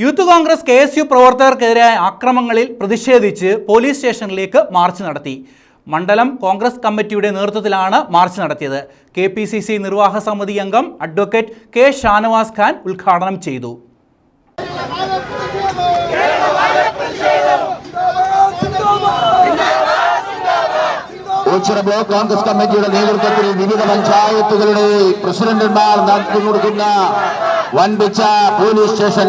Youth Congress K S U പ്രവർത്തകർക്കെതിരായ ആക്രമങ്ങളിൽ പ്രതിഷേധിച്ച് police സ്റ്റേഷനിലേക്ക് മാർച്ച് നടത്തി. മണ്ഡലം കോൺഗ്രസ് കമ്മിറ്റിയുടെ നേതൃത്വത്തിലാണ് മാർച്ച് നടത്തിയത്. കെ പി സി സി നിർവാഹക സമിതി അംഗം അഡ്വക്കേറ്റ് കെ ഷാനവാസ് ഖാൻ ഉദ്ഘാടനം ചെയ്തു. കോൺഗ്രസ് കമ്മിറ്റിയുടെ നേതൃത്വത്തിൽ വിവിധ പഞ്ചായത്തുകളുടെ പ്രസിഡന്റുമാർ വൻപിച്ച police station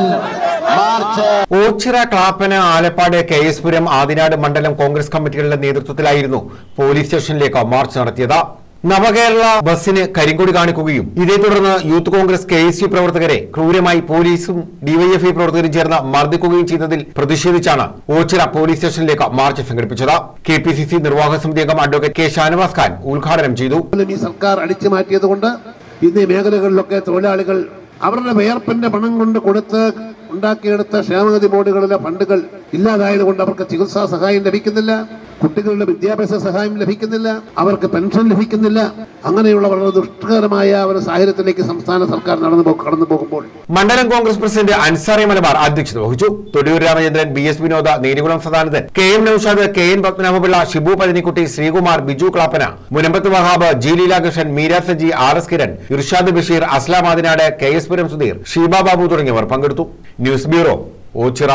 Ochira Clappana Alappad K S puram Adinad മണ്ഡലം കോൺഗ്രസ് കമ്മിറ്റികളുടെ നേതൃത്വത്തിലായിരുന്നു പോലീസ് സ്റ്റേഷനിലേക്ക് മാർച്ച് നടത്തിയത്. നവകേരള ബസ്സിന് കരിങ്കൊടി കാണിക്കുകയും ഇതേ തുടർന്ന് youth Congress K S U പ്രവർത്തകരെ ക്രൂരമായി പോലീസും ഡിവൈഎഫ്ഐ പ്രവർത്തകരും ചേർന്ന് മർദ്ദിക്കുകയും ചെയ്തതിൽ പ്രതിഷേധിച്ചാണ് ഓച്ചിറ പോലീസ് സ്റ്റേഷനിലേക്ക് മാർച്ച് സംഘടിപ്പിച്ചത്. കെ പി സി സി നിർവാഹക സമിതി അംഗം അഡ്വക്കേറ്റ് കെ ഷാനവാസ് ഖാൻ ഉദ്ഘാടനം ചെയ്തു. ഈ സർക്കാർ അടിച്ചു മാറ്റിയതുകൊണ്ട് ഇന്ന് മേഖലകളിലൊക്കെ തൊഴിലാളികൾ അവരുടെ വിയർപ്പിന്റെ പണം കൊണ്ട് കൊടുത്ത് ഉണ്ടാക്കിയെടുത്ത ക്ഷേമനിധി ബോർഡുകളിലെ ഫണ്ടുകൾ ഇല്ലാതായതുകൊണ്ട് അവർക്ക് ചികിത്സാ സഹായം ലഭിക്കുന്നില്ല. കുട്ടികളുടെ വിദ്യാഭ്യാസ സഹായം ലഭിക്കുന്നില്ല അവർക്ക് പെൻഷൻ ലഭിക്കുന്നില്ല. അങ്ങനെയുള്ള വളരെ ദുഷ്കരമായ ഒരു സാഹചര്യത്തിലേക്ക് സംസ്ഥാന സർക്കാർ നടന്നു കടന്നു പോകുമ്പോൾ മണ്ഡലം കോൺഗ്രസ് പ്രസിഡന്റ് അൻസാറി മലബാർ അധ്യക്ഷത വഹിച്ചു. Thodiyoor Ramachandran B S Vinoda Nerikulam Sadanandan K M Noushad K N Padmanabhapillai Shibu Pazhanikkutty Sreekumar Biju Clappana Munambath Wahab G Leelakrishnan Meera Saji R S Kiran Irshad Basheer Aslam Adinad K S Puram Sudheer Sheeba Babu തുടങ്ങിയവർ പങ്കെടുത്തു. News bureau Ochira.